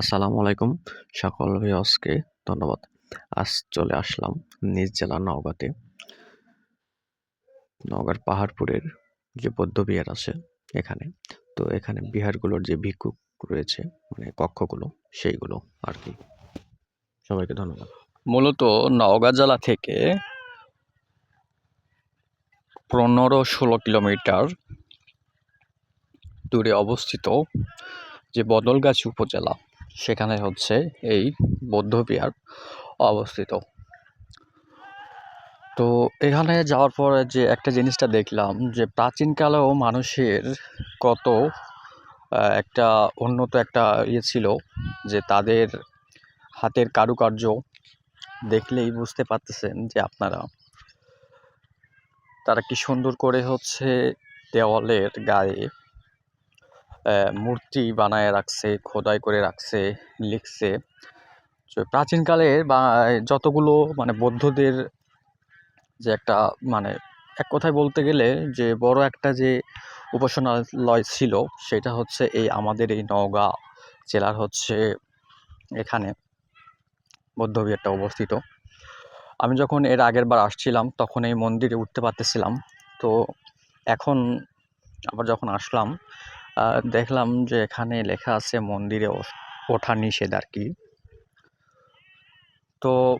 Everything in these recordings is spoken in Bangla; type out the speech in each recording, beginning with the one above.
আসসালামু আলাইকুম সকল ভিউয়ার্সকে ধন্যবাদ। আজ চলে আসলাম নিজ জেলা নওগাঁতে। নওগাঁর পাহাড়পুরের যে বৌদ্ধ বিহার আছে এখানে, তো এখানে বিহারগুলোর যে ভিক্ষুক রয়েছে মানে কক্ষগুলো, সেইগুলো আর কি। সবাইকে ধন্যবাদ। মূলত নওগাঁ জেলা থেকে পনেরো ষোলো কিলোমিটার দূরে অবস্থিত যে বদলগাছি উপজেলা সেখানে হচ্ছে এই বৌদ্ধবিহার অবস্থিত। তো এখানে যাওয়ার পরে যে একটা জিনিসটা দেখলাম যে প্রাচীনকালেও মানুষের কত একটা উন্নত একটা ইয়ে ছিল যে তাদের হাতের কারুকার্য দেখলেই বুঝতে পারতেছেন যে আপনারা তারা কি সুন্দর করে হচ্ছে দেওয়ালের গায়ে মূর্তি বানায় রাখছে, খোদাই করে রাখছে, লিখছে। যে প্রাচীনকালের বা, যতগুলো মানে বৌদ্ধদের যে একটা মানে এক কথায় বলতে গেলে যে বড় একটা যে উপাসনালয় ছিল, সেটা হচ্ছে এই আমাদের এই নওগাঁ জেলার হচ্ছে এখানে বৌদ্ধবিহারটা অবস্থিত। আমি যখন এর আগের বার আসছিলাম, তখন এই মন্দিরে উঠতে পারতেছিলাম। তো এখন আবার যখন আসলাম দেখলাম যে এখানে লেখা আছে মন্দিরে ওঠ- নিষেধ আর কি। তো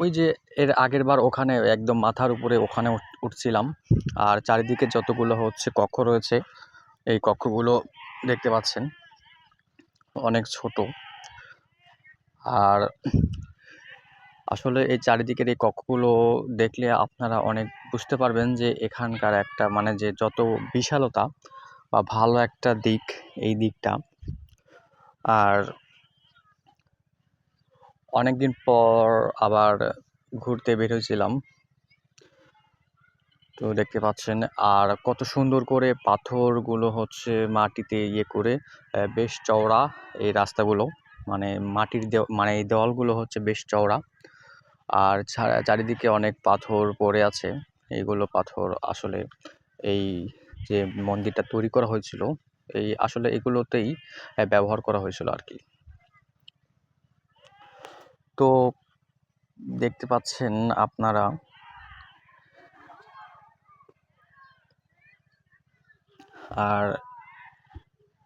ওই যে এর আগের বার ওখানে একদম মাথার উপরে ওখানে উঠ- উঠছিলাম। আর চারিদিকে যতগুলো হচ্ছে কক্ষ রয়েছে, এই কক্ষগুলো দেখতে পাচ্ছেন। অনেক ছোট। আর আসলে এই চারিদিকের এই কক্ষগুলো দেখলে আপনারা অনেক বুঝতে পারবেন যে এখানকার একটা মানে যে যত বিশালতা বা ভালো একটা দিক এই দিকটা। আর অনেকদিন পর আবার ঘুরতে বের হয়েছিলাম। তো দেখতে পাচ্ছেন, আর কত সুন্দর করে পাথরগুলো হচ্ছে মাটিতে ইয়ে করে বেশ চওড়া এই রাস্তাগুলো। মানে মাটির দেও মানে এই দেওয়ালগুলো হচ্ছে বেশ চওড়া। আর চারিদিকে অনেক পাথর পড়ে আছে। এইগুলো পাথর আসলে এই যে মন্দিরটা তৈরি করা হয়েছিল, এই আসলে এগুলোতেই ব্যবহার করা হয়েছিল আর কি তো দেখতে পাচ্ছেন আপনারা, আর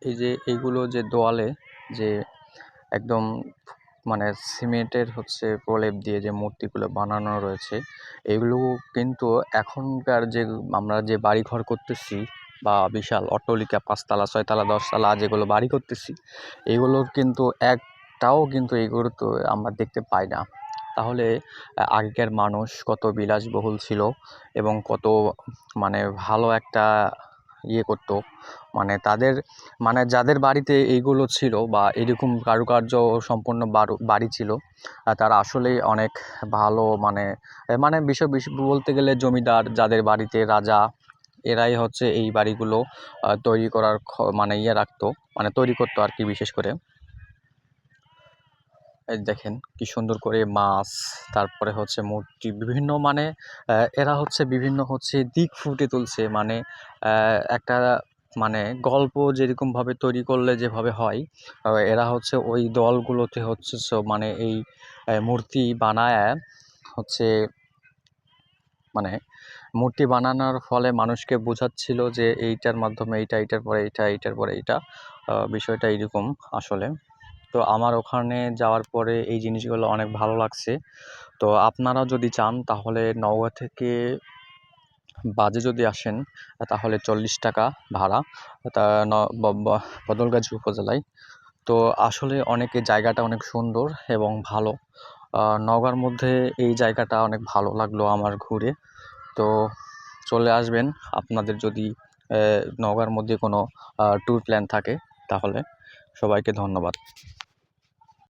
এই যে এইগুলো যে দেওয়ালে যে একদম মানে সিমেন্টের হচ্ছে প্রলেপ দিয়ে যে মূর্তিগুলো বানানো রয়েছে, এগুলো কিন্তু এখনকার যে আমরা যে বাড়ি ঘর করতেছি বা বিশাল অট্টালিকা, পাঁচতলা, ছয়তলা, দশতলা যেগুলো বাড়ি করতেছি, এগুলোর কিন্তু একটাও কিন্তু এগুলো তো আমরা দেখতে পাই না। তাহলে আগেকার মানুষ কত বিলাসবহুল ছিল এবং কত মানে ভালো একটা ইয়ে করতো। মানে তাদের মানে যাদের বাড়িতে এইগুলো ছিল বা এরকম কারুকার্য সম্পন্ন বাড়ি ছিল তারা আসলেই অনেক ভালো মানে মানে বিষয় বলতে গেলে জমিদার যাদের বাড়িতে রাজা, এরাই হচ্ছে এই বাড়িগুলো তৈরি করার মানে ইয়ে রাখতো মানে তৈরি করতো আর কি বিশেষ করে। দেখেন কি সুন্দর করে মাছ, তারপরে হচ্ছে মূর্তি, বিভিন্ন মানে এরা হচ্ছে বিভিন্ন হচ্ছে দিক ফুটে তুলছে। মানে একটা মানে গল্প যেরকমভাবে তৈরি করলে যেভাবে হয় এরা হচ্ছে ওই দলগুলোতে হচ্ছে মানে এই মূর্তি বানায়, হচ্ছে মানে মূর্তি বানানোর ফলে মানুষকে বোঝাচ্ছিল যে এইটার মাধ্যমে এইটা, এইটার পরে এইটা, এইটার পরে এইটা বিষয়টা এইরকম আসলে। তো আমার ওখানে যাওয়ার পরে এই জিনিসগুলো অনেক ভালো লাগছে। তো আপনারা যদি চান, তাহলে নওগাঁ থেকে বাজে যদি আসেন, তাহলে চল্লিশ টাকা ভাড়া। তা বদলগাছি উপজেলায়। তো আসলে অনেকে জায়গাটা অনেক সুন্দর এবং ভালো। নওগাঁর মধ্যে এই জায়গাটা অনেক ভালো লাগল আমার ঘুরে। তো চলে আসবেন। আপনাদের যদি নওগাঁর মধ্যে কোনো ট্যুর প্ল্যান থাকে, তাহলে সবাইকে ধন্যবাদ।